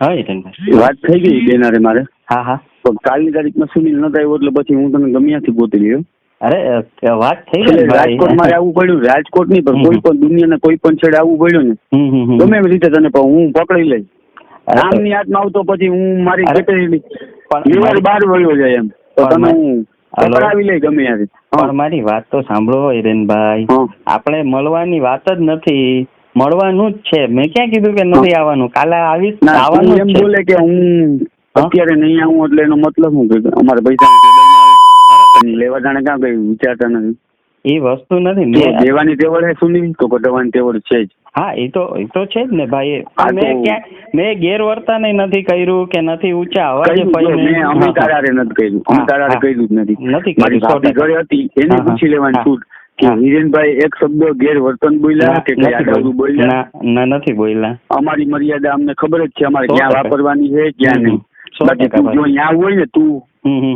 હા હિરેનભાઈ વાત થઈ ગઈ બેનારે મારે. હા હા. પણ કાલની તારીખમાં સુનિલ નતા આવ્યો એટલે પછી હું તને ગમે ત્યાંથી ગોતી લ્યો અરે વાત થઈ ગઈ રાજકોટ મારે આવવું પડ્યું રાજકોટ નહીં પણ કોઈ પણ દુનિયાના કોઈ પણ છેડે આવવું પડ્યું ને. ગમે એવી રીતે તને પણ હું પકડી લઈ રામની આમની હાથમાં આવતો પછી હું મારી કેટેગરી પણ લીવર બહાર વળ્યો જાય એમ. તો તમે હું પણ મારી વાત તો સાંભળો હિરેનભાઈ. આપણે મળવાની વાત જ નથી. મળવાનું જ છે. મેં ક્યાં કીધું કે નથી આવવાનું? કાલે આવીશ આવવાનું એમ બોલે કે હું? અત્યારે નહીં આવું એટલે એનો મતલબ હું કે અમારે પૈસા લેવા જાણે કાં કઈ વિચારતા નથી. એ વસ્તુ નથી. દેવાની તેવડ હે સુની? તો કઢાવવાની તેવડ છે જ. હા એ તો એ તો છે જ ને ભાઈ. મેં ક્યાં મેં ગેરવર્તન નથી કર્યું કે નથી ઊંચા અવાજે મેં અમે નથી કર્યું. અમે હા, તારા હારે હા. કર્યું જ નથી. નથી મારી ઘરે હતી એને પૂછી લેવાની છૂટ. હિરેનભાઈ એક શબ્દ ગેરવર્તન બોલ્યા કે નથી બોલ્યા. બોલ્યા? ના ના નથી બોલ્યા. અમારી મર્યાદા અમને ખબર જ છે અમારે ક્યાં વાપરવાની છે ક્યાં નહીં. બાકી તું જો અહીંયા આવું હોય ને તું.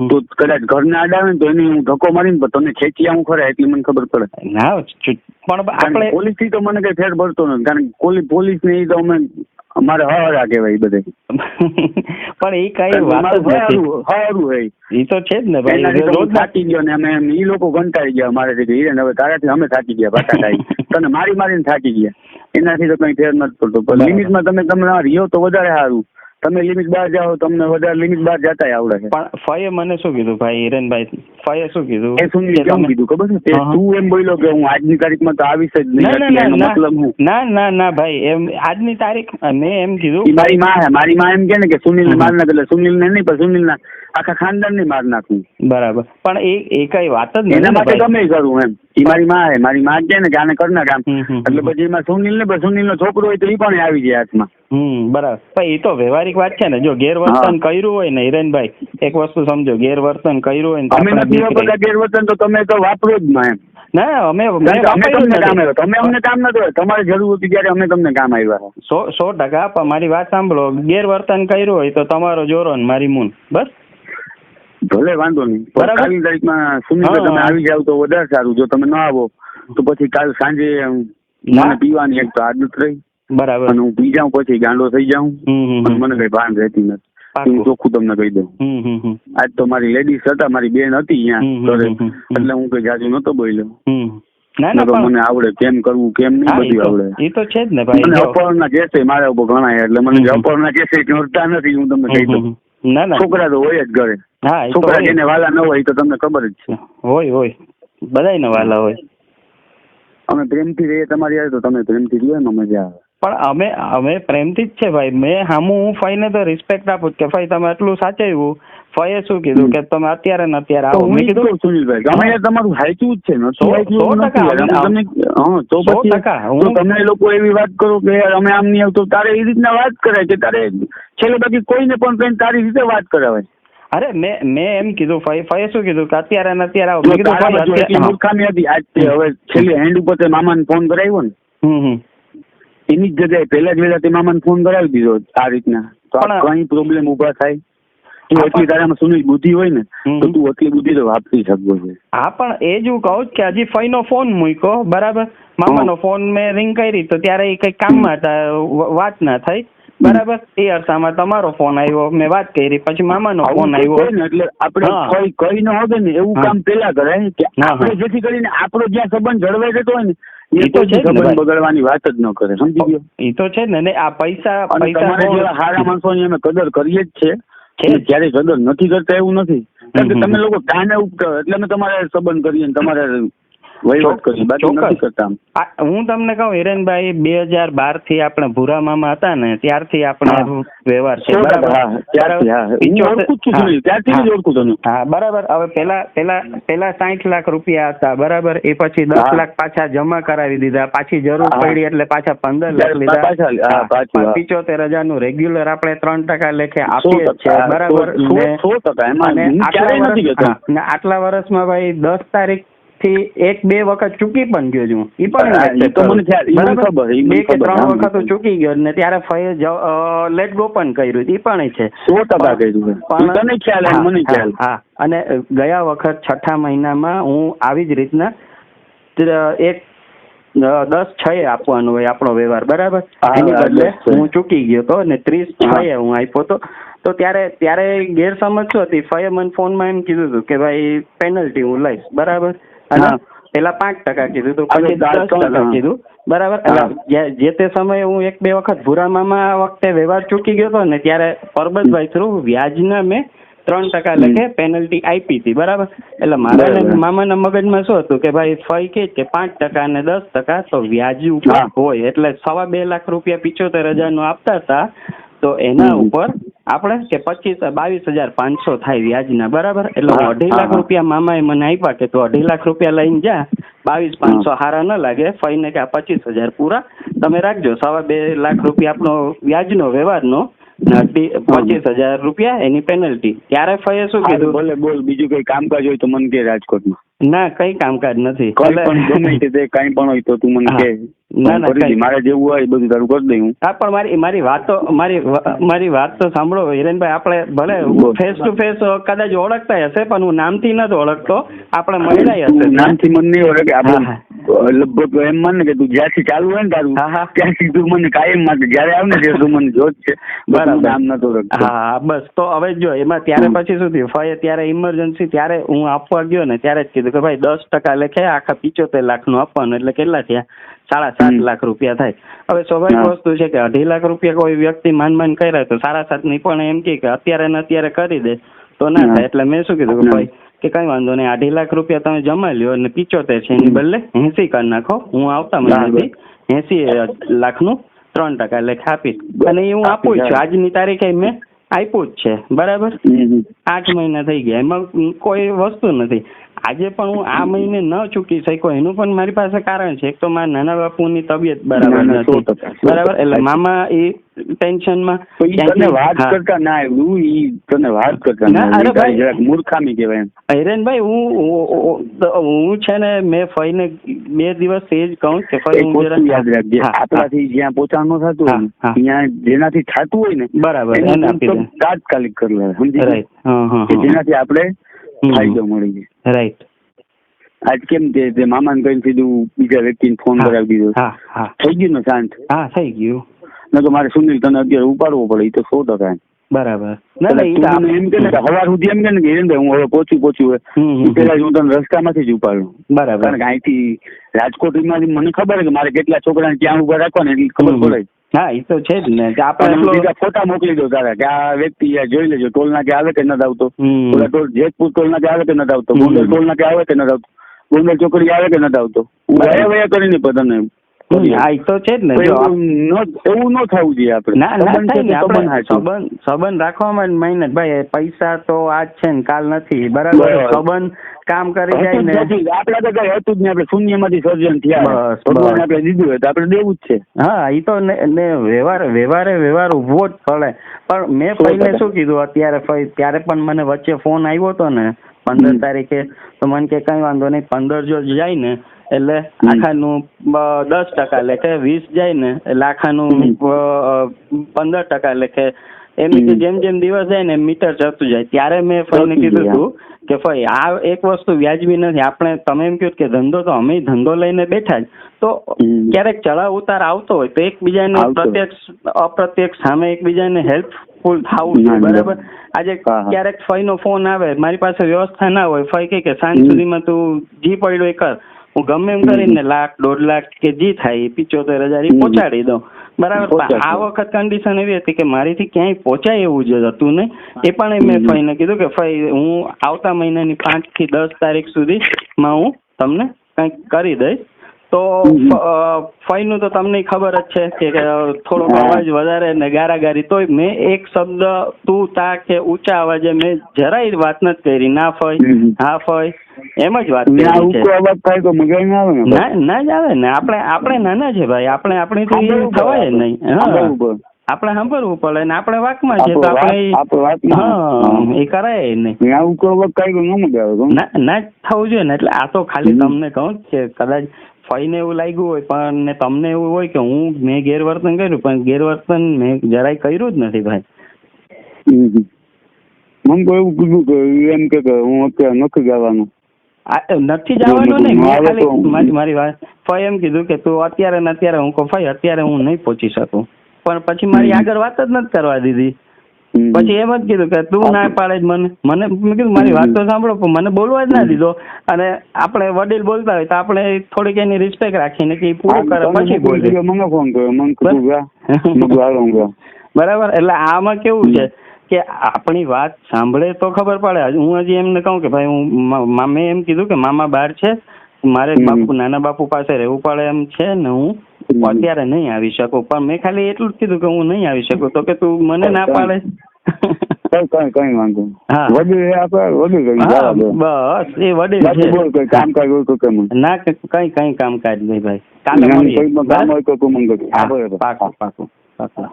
તો કદાચ ઘરને અડાવે ને તો એને હું ધક્કો મારીને ને તને ખેંચી આવું ખરા એટલી મને ખબર પડે. ના પણ આપણે પોલીસથી તો મને કઈ ફેર પડતો નથી. કારણ કે પોલીસ પોલીસ ને તો અમે અમારે હરા કહેવાય ઈ બધે પણ એ કઈ વાત જ નથી. હારું હે એ તો છે જ ને ભાઈ. હું રોજના થાકી ગયો ને અમે ઈ લોકો કંટાળી ગયા અમારે થી હવે તારાથી અમે થાકી ગયા પાછા થાય. તને મારી મારીને થાકી ગયા. એનાથી તો કઈ ફેર નથી પડતો. પણ. લિમિટમાં તમે તમને રહ્યો તો વધારે સારું. તમે લિમિટ બહાર જાઓ તમને વધારે લિમિટ બહાર જતા આવડે છે પણ ફઈએ મને શું કીધું ભાઈ હિરેનભાઈ ફઈએ શું કીધું એ શું કેમ કીધું ખબર છે તે. તું એમ બોલ્યો કે હું આજની તારીખમાં તો આવીશ જ નહીં મતલબ હું ના ના ના ભાઈ એમ આજની તારીખ મેં એમ કીધું મારી માં મારી માં એમ કે ને કે સુનિલ ને હમ. માર નાખ એટલે સુનિલ ને નહીં પણ સુનિલ ના આખા ખાનદાન ને માર નાખું. બરાબર. પણ એ એ કઈ વાત જ એના માટે. ગમે કરું એમ. એ મારી માં મારી માં છે ને કે આને કર ના હમ, એટલે પછી એમાં સુનિલ ને સુનિલ નો છોકરો હોય તો એ પણ આવી જાય હાથમાં. હમ બરાબર. એ તો વ્યવહારિક વાત છે ને. જો ગેરવર્તન. કર્યું હોય ને હિરેનભાઈ એક વસ્તુ સમજો ગેરવર્તન કર્યું હોય ને અમે નથી વાપરતા ગેરવર્તન તો તમે તો વાપરો જ ના એમ. ના અમે અમે તમને કામ આવ્યો તમે અમને કામ નતો. તમારે જરૂર હતી ત્યારે અમે તમને કામ આવ્યા સો સો ટકા પણ મારી વાત સાંભળો. ગેરવર્તન કર્યું હોય તો તમારો જોરો ને મારી મૂન. બસ. ભલે વાંધો નહીં. કાલની તારીખમાં સુનિલ તમે આવી જાવ તો વધારે સારું. જો તમે ન આવો તો પછી કાલ સાંજે મને પીવાની એક તો આદત રહી. બરાબર. અને હું પી જાઉં પછી ગાંડો થઈ જાઉં. મને કઈ ભાન રહેતી નથી. હું ચોખ્ખું તમને કહી દઉં. આજ તો મારી લેડીઝ હતા મારી બેન હતી અહીંયા ઘરે. એટલે હું કઈ જાજુ નતો બોલ્યો. ના ના મને આવડે કેમ કરવું કેમ નહીં બધું આવડે. એ તો છે જ ને ભાઈ મને. અપહરણના કેસે મારા ઉપર ઘણા એટલે મને. અપહરણના કેસે નડતા નથી હું તમને કહી દઉં. ના ના. છોકરા તો હોય જ ઘરે. હા છોકરા. જેને વાલા ન હોય તો તમને ખબર જ છે. હોય હોય. બધાયને વાલા હોય. અમે પ્રેમથી રહીએ તમારી હારે તો તમે પ્રેમથી રહ્યો મજા આવે. પણ અમે અમે પ્રેમથી જ છે ભાઈ. મેં હામું હું ફઈને તો રિસ્પેક્ટ આપું કે ભાઈ તમે આટલું સાચવ્યું. ફઈએ શું કીધું કે તમે અત્યારે ને અત્યારે આવો. મેં કીધું સુનિલભાઈ અમે તમારું સાચું જ છે. સો- ટકા. યાર. હા તમે લોકો એવી વાત કરો કે યાર અમે આમ નહીં આવતો તારે એ રીતના વાત કરાય કે તારે છેલ્લે બાકી કોઈને પણ તારી રીતે વાત કરાવાય અરે મેં મેં એમ કીધું ફાઈ ફઈએ શું કીધું કે અત્યારે ને અત્યારે આવો. મેં કીધું ફઈ એટલી મૂર્ખામી હતી આજ હવે છેલ્લે હેન્ડ ઉપર તે મામાને ફોન કરાવ્યો ને. હમ એની જ જગ્યાએ પહેલા જ વેલા તે મામાને ફોન કરાવી દીધો આ રીતના. તો આ કઈ પ્રોબ્લેમ ઊભા થાય. તું એટલી તારામાં સુનિલ બુદ્ધિ હોય ને તો તું એટલી બુદ્ધિ તો વાપરી શકવો છે. હા પણ એ જ હું કહું કે હજી ફઈનો ફોન મૂક્યો બરાબર? મામાનો ફોન મેં રિંગ કરી તો ત્યારે એ કઈ કામમાં હતા વાત ના થઈ. બરાબર? એ અરસામાં તમારો ફોન આવ્યો મેં વાત કરી પછી મામાનો ફોન આવ્યો. ને એટલે આપણે. કોઈ કઈ ન હોય ને એવું કામ પેલા કરાય કે આપણે જેથી કરીને આપણો જ્યાં સંબંધ જળવાઈ જતો હોય ને એ તો છે ને. બગાડવાની વાત જ ન કરે સમજી ગયો? એ તો છે ને ને આ પૈસા પૈસા સારા માણસોની અમે કદર કરીએ જ છે. ક્યારે કદર નથી કરતા એવું નથી. કારણ કે. તમે લોકો કાને ઉપટો એટલે અમે તમારે સંબંધ કરીએ ને તમારે વહીવટ ચોક- બાકી નથી કરતા હું તમને કહું હિરેનભાઈ બે હજાર બારથી આપણે ભૂરા મામા હતા ને ત્યારથી આપણે વ્યવહાર છે બરાબર? હા, હવે પેલા પેલા પેલા સાઠ લાખ રૂપિયા હતા બરાબર? એ પછી દસ લાખ પાછા જમા કરાવી દીધા પાછી જરૂર પડી એટલે પાછા પંદર લાખ લીધા. પિચોતેર હજારનું રેગ્યુલર આપણે ત્રણ ટકા લેખે આપીએ છીએ બરાબર? આટલા વર્ષમાં ભાઈ દસ તારીખ થી એક બે વખત ચૂકી પણ ગયો છું. એ પણ તો મને? ખબર, બે કે ત્રણ વખત ચૂકી ગયો ને ત્યારે ફરી લેટ ગો પણ કર્યું એ પણ છે. સો ટકા કર્યું પણ- તને ખ્યાલ હા, મને ખ્યાલ. હા અને ગયા વખત છઠ્ઠા મહિનામાં હું આવી જ રીતના એક દસ છ એ આપવાનું હોય આપણો વ્યવહાર બરાબર? એની બદલે હું ચૂકી ગયો તો ને ત્રીસ છ એ હું આપ્યો તો તો ત્યારે ત્યારે ગેરસમજ શું હતી? ફયે મને ફોનમાં એમ કીધું હતું કે ભાઈ પેનલ્ટી હું લઈશ બરાબર? અને પેલા પાંચ ટકા કીધું તું પછી દસ ટકા. કીધું. બરાબર? જે- તે સમયે હું એક બે વખત ભૂરામામાં વખતે વ્યવહાર ચૂકી ગયો હતો ને ત્યારે પરબતભાઈ થ્રુ વ્યાજના મેં ત્રણ ટકા લખે પેનલ્ટી આપી હતી. બરાબર? એટલે મારા ને. મામાના મગજમાં શું હતું કે ભાઈ ફઈ કે કે પાંચ ટકા અને દસ ટકા તો વ્યાજ ઉપર હોય. એટલે સવા બે લાખ રૂપિયા પિચોતેર હજારનું આપતા હતા. તો એના ઉપર આપણે કે પચીસ બાવીસ હજાર પાંચસો થાય વ્યાજના બરાબર? એટલે હું અઢી લાખ. રૂપિયા મામાએ મને આપ્યા કે તું અઢી લાખ રૂપિયા લઈને જા બાવીસ પાંચસો હારા ન લાગે ફઈને કે આ પચીસ હજાર પૂરા તમે રાખજો. સવા બે લાખ રૂપિયા આપણો વ્યાજનો વ્યવહારનો પચીસ હજાર રૂપિયા એની પેનલ્ટી ત્યારે ફઈએ શું કીધું? ભલે બોલ બીજું કઈ કામકાજ હોય તો મને કે રાજકોટમાં. ના કઈ કામકાજ નથી. કઈ પણ ગમે તે તે પણ હોય તો તું મને. કે. ના, ના. મારે જેવું હોય એ બધું તારું કરી દઈ હું. હા પણ મારી મારી વાત તો મારી મારી વાત તો સાંભળો હિરેનભાઈ આપણે ભલે ફેસ ટુ ફેસ કદાચ ઓળખતા હશે પણ હું નામથી નથી ઓળખતો આપણે મળ્યા હશે. નામથી મને નહીં ઓળખે આપણે લગભગ એમ માન ને કે તું જ્યાંથી ચાલુ હોય ને તારું. ત્યાંથી તું મને કાયમ માટે જયારે આવે ને ત્યારે તું મને જોત છે. બરાબર. નામ નતો હા બસ તો હવે જો એમાં ત્યારે પછી શું થયું? ફાય ત્યારે ઇમરજન્સી ત્યારે હું આપવા ગયો ને ત્યારે જ કીધું કે ભાઈ દસ ટકા લેખે આખા પિચોતેર લાખનું આપવાનું એટલે કેટલા થયા? સાડા સાત લાખ રૂપિયા થાય. હવે સ્વાભાવિક વસ્તુ છે કે અઢી લાખ રૂપિયા કોઈ વ્યક્તિ માન માન કર્યા તો સાડા સાતની પણ એમ કે અત્યારે ને અત્યારે કરી દે. તો ના થાય. એટલે મેં શું કીધું કે ભાઈ કે કઈ વાંધો નહીં. અઢી લાખ રૂપિયા તમે જમા લ્યો અને પિચોતેર છે એની બદલે એસી કરી નાખો. હું આવતા મહિનાથી એસી લાખનું ત્રણ ટકા લેખ આપીશ. અને એ હું આપું છું. આજની તારીખે મેં આપ્યું જ છે. બરાબર. આઠ મહિના થઈ ગયા. એમાં કોઈ વસ્તુ નથી. આજે પણ હું આ મહિને ન ચૂકી શક્યો. એનું પણ મારી પાસે કારણ છે. એક તો મારા નાના બાપુની તબિયત બરાબર નથી. બરાબર? એટલે મામા એ ટેન્શનમાં તને વાત કરતા ના આવ્યું. ઈ તને વાત કરતા ના. જરાક મૂર્ખામી કહેવાય હિરેનભાઈ હું હું- છે ને મેં ફઈને બે દિવસ એ જ કહું કે ફઈ હું યાદ રાખજે. આપણાથી જ્યાં પહોંચાડવાનું થતું. ત્યાં જેનાથી થતું હોય ને બરાબર તાત્કાલિક કરી લેવાય. સમજી રાઈટ હા હા. જેનાથી આપણે. ફાયદો મળી જાય. રાઈટ આજ કેમ તે તે મામાને કહીને સીધું બીજા વ્યક્તિને ફોન કરાવી દીધો. થઈ ગયું ને શાંત? હા થઈ ગયું. ન તો મારે સુનિલ તને અત્યારે ઉપાડવો પડે એ તો સો ટકા બરાબર. ના એમ કે સવાર સુધી એમ કે ને હિરેનભાઈ હું હવે પહોંચું પહોંચ્યું હોય પેલા હું તને રસ્તામાંથી જ ઉપાડું. બરાબર. કારણ કે અહીંથી રાજકોટમાંથી મને ખબર છે કે મારે કેટલા છોકરાને ક્યાં ઊભા રાખવાને એટલી ખબર પડે હા એ તો છે જ ને કે આપણે બીજા ફોટા મોકલી દો તારા કે આ વ્યક્તિ જોઈ લેજો ટોલ નાકે આવે કે નથી આવતો ઓલા ટોલ જેતપુર ટોલ નાકે આવે કે નથી આવતો. ગોંડલ ટોલ નાકે આવે કે નથી આવતો ગોંડલ ચોકડી આવે કે નથી આવતો હું. વયા વયા કરીને પણ હમ, હા એ તો છે જ ને. જો એવું ન થવું જોઈએ આપણે. ના ના સંબંધ થાય ને આપણે સંબંધ સંબંધ રાખવામાં મહેનત. ભાઈ પૈસા તો આજ છે ને કાલ નથી. બરાબર. સંબંધ કામ કરી જાય ને નથી. તો કઈ હતું જ નહીં. આપણે શૂન્યમાંથી સર્જન થયા. આપણે દીધું હોય તો આપણે દેવું જ છે. હા એ તો ને વ્યવહાર વ્યવહારે વ્યવહાર ઊભો જ પડે. પણ મેં પહેલે શું કીધું? અત્યારે ત્યારે પણ મને વચ્ચે ફોન આવ્યો હતો ને પંદર તારીખે. તો મને કે કઈ વાંધો નહીં પંદર જો જાય ને એટલે આખાનું દસ ટકા લેખે વીસ જાય ને એટલે આખાનું. પંદર ટકા લેખે એમ કે જેમ જેમ દિવસ જાય ને મીટર જતું જાય. ત્યારે મેં ફઈને કીધું. હતું કે ફઈ આ એક વસ્તુ વ્યાજબી નથી. આપણે તમે એમ કહ્યું કે ધંધો તો અમે ધંધો લઈને બેઠા જ. તો ક્યારેક ચડાવ ઉતાર આવતો હોય તો એકબીજાને પ્રત્યક્ષ અપ્રત્યક્ષ સામે એકબીજાને હેલ્પફુલ થવું જોઈએ. બરાબર? આજે. ક્યારેક ફઈનો ફોન આવે મારી પાસે વ્યવસ્થા ના હોય. ફઈ કે સાંજ સુધીમાં તું જી પડ્યો એ કર. હું ગમે એમ કરીને લાખ દોઢ લાખ કે જે થાય પિચોતેર હજાર એ પહોંચાડી દઉં. બરાબર? આ વખત કન્ડિશન એવી હતી કે મારીથી ક્યાંય પહોંચાય એવું જ હતું નહીં. એ પણ મેં. ફઈને કીધું કે ફઈ હું આવતા મહિનાની પાંચથી દસ તારીખ સુધીમાં હું તમને કંઈક કરી દઈશ. તો ફઈ નું ફઈનું તો તમને ખબર જ છે કે થોડોક અવાજ વધારે ને ગારાગારી. તોય મેં એક શબ્દ તું તા કે ઊંચા અવાજે મેં જરાય વાત નથી કરી. ના ફઈ હા ફઈ એમ જ વાત ને છે. ના આવે જ આવે ને. આપણે આપણે નાના છે ભાઈ. આપણે આપણીથી સાંભળવું થવાય નહીં. આપણે સાંભળવું પડે ને આપણે વાકમાં છે તો આપણે આપણો એ કરાય નહીં. ને આ ઉકો અવાજ થાય તો ન આવે. ના થવું જોઈએ ને. એટલે આ તો ખાલી તમને કહું કે કદાચ ફઈને એવું લાગ્યું હોય પણ ને તમને એવું હોય કે હું મેં ગેરવર્તન કર્યું પણ ગેરવર્તન મેં જરાય કર્યું જ નથી ભાઈ. મને તો એવું કીધું કે એમ કે હું અત્યારે નથી જવાનું નથી જવાનું નહીં મેં ખાલી મારી મારી વાત ફઈ એમ કીધું કે તું અત્યારે ને અત્યારે હું કહું ફઈ અત્યારે હું નહીં પહોંચી શકું પણ પછી મારી આગળ વાત જ નથી કરવા દીધી. પછી એમ જ કીધું કે તું ના પાડે જ મને. મને મેં કીધું મારી વાત તો સાંભળો પણ મને બોલવા જ ના દીધો. અને આપણે વડીલ બોલતા હોય તો આપણે થોડીક એની રિસ્પેક્ટ રાખીને કે પૂરું કરે પછી બોલે. મને ફોન કર્યો. બરાબર. એટલે આમાં કેવું છે કે આપણી વાત સાંભળે તો ખબર પડે. હું હજી એમને કહું કે ભાઈ હું મા- મા- એમ કીધું કે મામા બહાર છે. મારે બાપુ નાના બાપુ પાસે રહેવું પડે એમ છે ને હું અત્યારે નહીં આવી શકું પણ મેં ખાલી એટલું જ કીધું કે હું નહીં આવી શકું તો કે તું મને ના પાડે. કઈ કઈ વાંધો. હા. વડીલ આપણે વડીલ. બસ એ વડીલ કામ કાજ હોય તો કે ના કઈ કઈ કામકાજ નહીં ભાઈ. કાલે મળીએ. કામ હોય તો તું બરાબર. પાકું પાકું પાકું.